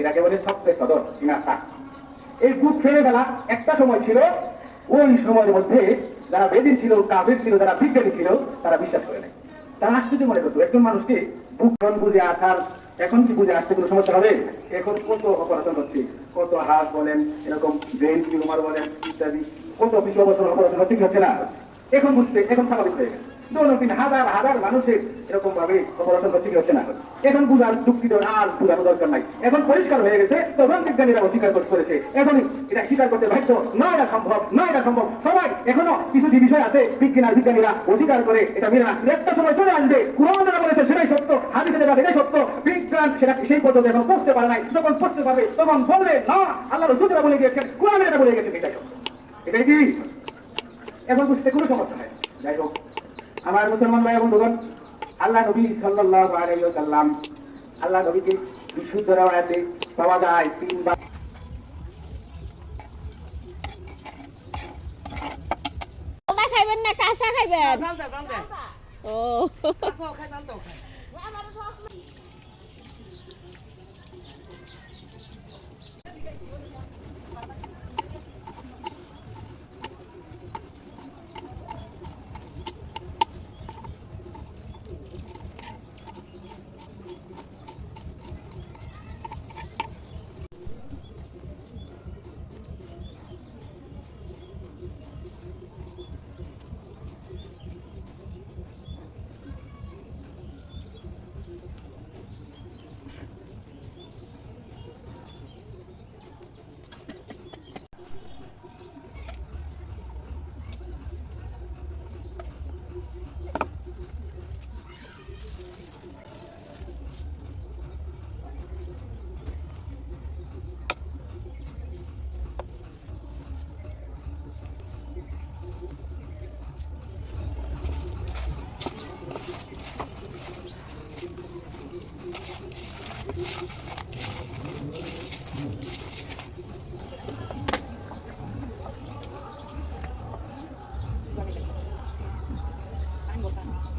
এটাকে বলে সবচেয়ে সদর সিনাটা এই বুক ফেলে বেলা একটা সময় ছিল, ওই সময়ের মধ্যে যারা বেদিন ছিল কাবির ছিল, যারা বিজ্ঞানী ছিল, তারা বিশ্বাস করে নাই তারা আশ্চর্য মনে করতো, একজন মানুষকে বুকন বুঝে আসার, এখন কি বুঝে আসতে কোনো সমস্যা হবে? এখন কত অপারেশন হচ্ছে, কত হাত বলেন, এরকম ব্রেন টিউমার বলেন, ইত্যাদি, কত বছর অপারেশন হচ্ছে কি হচ্ছে না। এখন বুঝতে, এখন স্বাভাবিক হয়ে গেছে। হাজার হাজার মানুষের এরকম ভাবে অপারেশন কি হচ্ছে না। এখন বুঝার যুক্তি আর বুঝানো দরকার নাই। এখন পরিষ্কার হয়ে গেছে তখন বিজ্ঞানীরা অস্বীকার করেছে এখন এটা স্বীকার করতে বাধ্য। না, এটা সম্ভব, না, এটা সম্ভব। সবাই, এখনও কিছু যে বিষয় আছে বিজ্ঞান বিজ্ঞানীরা অস্বীকার করে এটা মেনে না। একটা সময় চলে আসবে, কোরআন বলেছে সেটাই সত্য, হাদিসে যেটা সেটাই সত্য। বিজ্ঞান সেটা সেই পর্যন্ত এখন পড়তে পারে নাই। যখন পড়তে পারবে, তখন বলবে, না আল্লাহ রসুল বলে গিয়েছেন, কোরআন এটা বলে গেছেন এটাই সত্য। এটাই কি? এখন বুঝতে কোনো সমস্যা নেই। যাই হোক। আমার মুসলমান ভাই বন্ধুগণ আল্লাহ নবী সাল্লাল্লাহু আলাইহি ওয়াসাল্লাম আল্লাহ নবীকে বিশুদ্ধ রাওয়াতে পাওয়া যায় তিনবার। খাইবেন না কাঁচা খাইবেন? ও। Bye.